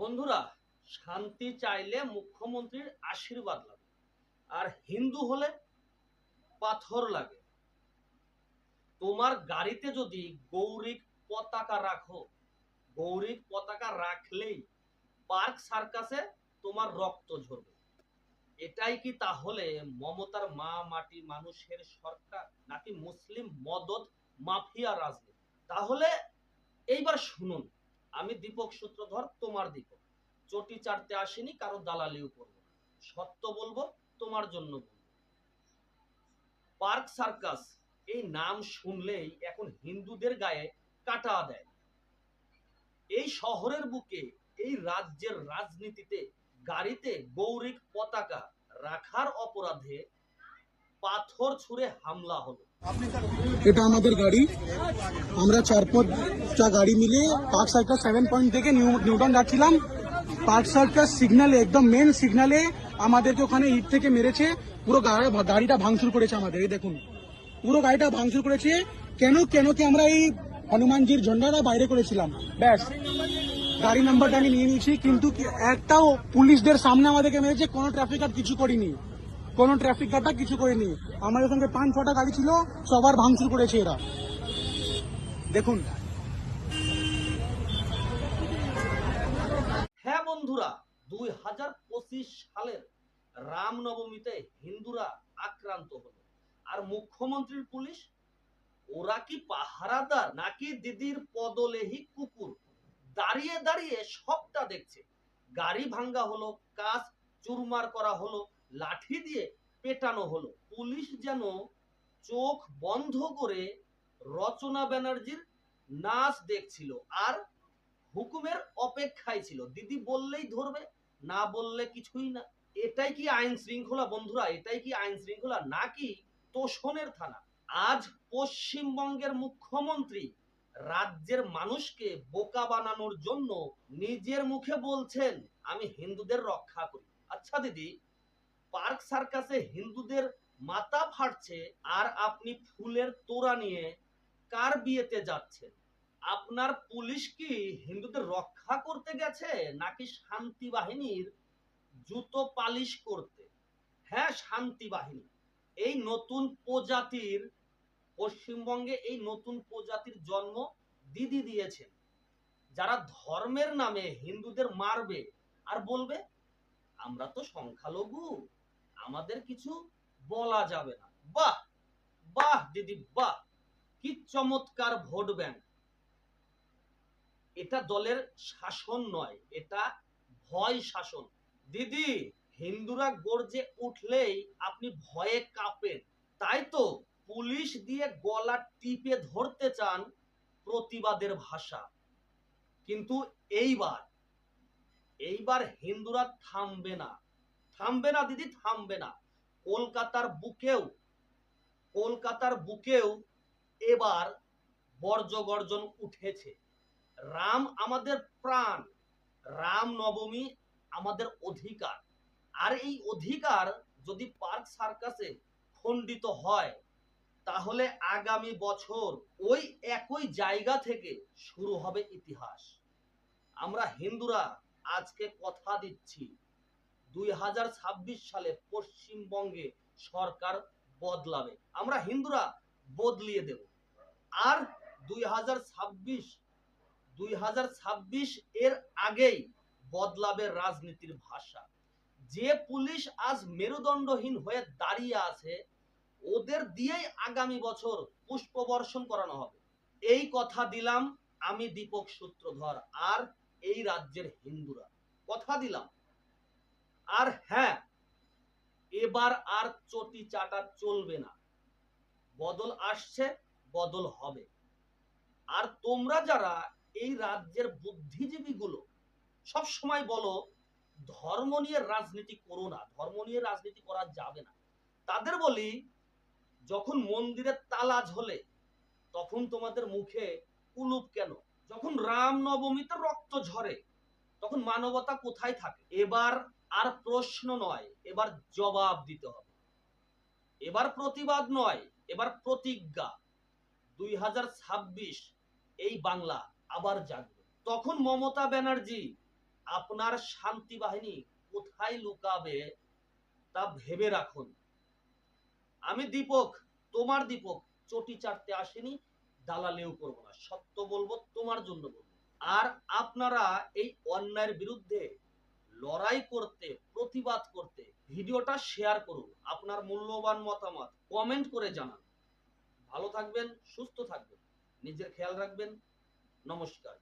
বন্ধুরা, শান্তি চাইলে মুখ্যমন্ত্রীর আশীর্বাদ লাগে, আর হিন্দু হলে পাথর লাগে। তোমার গাড়িতে যদি গৌরিক পতাকা রাখো, গৌরিক পতাকা রাখলেই পার্ক সার্কাসে তোমার রক্ত ঝরবে। এটাই কি তাহলে মমতার মা মাটি মানুষের সরকার, নাকি মুসলিম মদত মাফিয়া রাজনীতি? তাহলে এইবার শুনুন। আমি দীপক সূত্রধর তোমার দীপক। চটি চাটতে আসিনি, কারও দালালিও করব সত্য বলব, তোমার জন্য পার্ক সার্কাস, এই নাম শুনলেই এখন হিন্দুদের গায়ে কাটা দেয়। এই শহরের বুকে, এই রাজ্যের রাজনীতিতে, গাড়িতে গৌরিক পতাকা রাখার অপরাধে পাথর ছুঁড়ে হামলা হলো। এটা আমাদের গাড়ি। আমরা চার পাঁচটা গাড়ি মিলে পার্ক সার্কাস সেভেন পয়েন্ট থেকে নিউ- নিউটন যাচ্ছিলাম। পার্ক সার্কাস সিগনালে একদম মেন সিগনালে আমাদেরকে ওখানে ইট থেকে মেরেছে। পুরো গাড়ি- গাড়িটা ভাঙচুর করেছে আমাদের এই দেখুন। পুরো গাড়িটা ভাঙচুর করেছে। কেন কেন কি আমরা এই হনুমানজির ঝন্ডাটা বাইরে করেছিলাম? ব্যাস। গাড়ি নাম্বারটা আমি নিয়ে নিয়েছি কিন্তু একটাও পুলিশদের সামনে আমাদেরকে মেরেছে কোনো ট্রাফিক আর কিছু করিনি। কোনো ট্রাফিক গার্ডটা কিছু করেনি। আমাদের সঙ্গে পাঁচ ছটা গাড়ি ছিল, সবার ভাঙচুর করেছে এরা। দেখুন। হ্যাঁ বন্ধুরা, দুই হাজার পঁচিশ সালের রামনবমীতে হিন্দুরা আক্রান্ত হলো। আর মুখ্যমন্ত্রীর পুলিশ, ওরা কি পাহারাদার নাকি দিদির পদলেহি কুকুর? দাঁড়িয়ে দাঁড়িয়ে সবটা দেখছে। গাড়ি ভাঙ্গা হলো, কাজ চুরমার করা হলো লাঠি দিয়ে পেটানো হলো। পুলিশ যেন চোখ বন্ধ করে রচনা ব্যানার্জির নাচ দেখছিল আর হুকুমের অপেক্ষায় ছিল। দিদি বললেই ধরবে, না বললে কিছুই না। এটাই কি আইন শৃঙ্খলা বন্ধুরা? এটাই কি আইন শৃঙ্খলা? নাকি তোষণের থানা? আজ পশ্চিমবঙ্গের মুখ্যমন্ত্রী রাজ্যের মানুষকে বোকা বানানোর জন্য নিজের মুখে বলছেন, আমি হিন্দুদের রক্ষা করি। আচ্ছা দিদি পার্ক সার্কাসে হিন্দুদের মাথা ফাটছে আর আপনি ফুলের তোড়া নিয়ে কার বিয়েতে যাচ্ছেন? আপনার পুলিশ কি হিন্দুদের রক্ষা করতে গেছে নাকি শান্তি বাহিনীর জুতো পালিশ করতে? হ্যাঁ শান্তি বাহিনী। এই নতুন প্রজাতির, পশ্চিমবঙ্গে এই নতুন প্রজাতির জন্ম দিদি দিয়েছেন। যারা ধর্মের নামে হিন্দুদের মারবে আর বলবে, আমরা তো সংখ্যালঘু। আমাদের কিছু বলা যাবে না। বাহ বাহ দিদি, বাহ। কি চমৎকার ভোট ব্যাংক। এটা দলের শাসন নয়, এটা ভয় শাসন। দিদি, হিন্দুরা গর্জে উঠলেই আপনি ভয়ে কাঁপেন। তাই তো পুলিশ দিয়ে গলা টিপে ধরতে চান প্রতিবাদের ভাষা। কিন্তু এইবার এইবার হিন্দুরা থামবে না। থামবে না, দিদি, থামবে না। কলকাতার বুকেও কলকাতার বুকেও এবার বর্জ্য গর্জন উঠেছে। রাম আমাদের প্রাণ, রাম নবমী আমাদের অধিকার। আর এই অধিকার যদি পার্ক সার্কাসে খণ্ডিত হয়, তাহলে আগামী বছর ওই একই জায়গা থেকে শুরু হবে ইতিহাস। আমরা হিন্দুরা আজকে কথা দিচ্ছি দুই হাজার ছাব্বিশ সালে পশ্চিমবঙ্গে সরকার বদলাবে। আমরা হিন্দুরা বদলিয়ে দেব। আর দুই হাজার ছাব্বিশ, দুই হাজার ছাব্বিশ এর আগেই বদলাবে রাজনীতির ভাষা। যে পুলিশ আজ মেরুদণ্ডহীন হয়ে দাঁড়িয়ে আছে, ওদের দিয়েই আগামী বছর পুষ্পবর্ষণ করানো হবে। এই কথা দিলাম আমি দীপক সূত্রধর আর এই রাজ্যের হিন্দুরা। কথা দিলাম। আর হ্যাঁ এবার আর চটি চাটা চলবে না। বদল আসছে, বদল হবে। আর তোমরা যারা এই রাজ্যের বুদ্ধিজীবীগুলো, সব সময় বলো, ধর্ম নিয়ে রাজনীতি করো না, ধর্ম নিয়ে রাজনীতি করা যাবে না। তাদের বলি, যখন মন্দিরের তালা ঝোলে, তখন তোমাদের মুখে কুলুপ কেন? যখন রাম নবমীতে রক্ত ঝরে, তখন মানবতা কোথায় থাকে? এবার আর প্রশ্ন নয়, এবার জবাব দিতে হবে। এবার প্রতিবাদ নয়, এবার প্রতিজ্ঞা। দুই হাজার ছাব্বিশ এই বাংলা আবার জাগবে। তখন মমতা ব্যানার্জি, আপনার শান্তি বাহিনী কোথায় লুকাবে তা ভেবে রাখুন। আমি দীপক, তোমার দীপক, চটি চাটতে আসেনি, দালালেও করব না। সত্য বলব, তোমার জন্য বলব। আর আপনারা এই অন্যায়ের বিরুদ্ধে লড়াই করতে, প্রতিবাদ করতে, ভিডিওটা শেয়ার করুন। আপনার মূল্যবান মতামত কমেন্ট করে জানান। ভালো থাকবেন, সুস্থ থাকবেন। নিজের খেয়াল রাখবেন। নমস্কার।